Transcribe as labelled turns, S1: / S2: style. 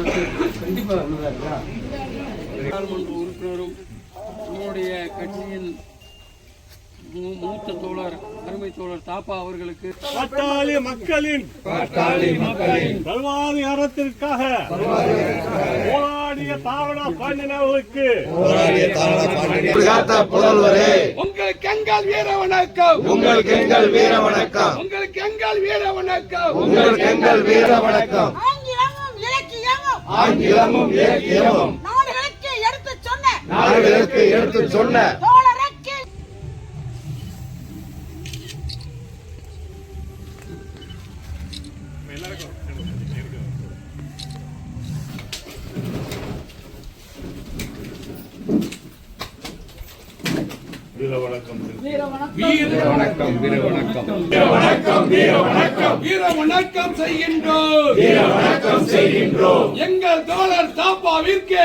S1: கண்டிப்பா நாடாளுமன்ற உறுப்பினரும் நம்முடைய கட்சியின் மூத்த தோழர் அருமை தோழர் தாப்பா அவர்களுக்கு
S2: பாட்டாளி மக்களின் வாழ்வாதாரத்திற்காக போராடிய தாவணா பாண்டியனவர்களுக்கு
S3: காத்த புதல்வரே.
S1: உங்களுக்கு எங்கள் வீர வணக்கம்
S3: உங்களுக்கு எங்கள் வீர வணக்கம்
S1: உங்களுக்கு எங்கள் வீர வணக்கம்
S3: உங்களுக்கு எங்கள் வீர வணக்கம்
S4: இலக்கியமும்
S3: ஆங்கிலமும் இலக்கியமும்
S4: நாடுகளுக்கு எடுத்து சொன்ன.
S3: நாடுகளுக்கு எடுத்து சொன்ன.
S4: தோழருக்கு.
S2: வீர வணக்கம்
S1: வீர வணக்கம் வீர வணக்கம் வீர வணக்கம் வீர வணக்கம் வீர வணக்கம் செய்கின்றோம். வீர வணக்கம் செய்கின்றோம் எங்கள் தோழர் தாப்பாவிற்கு.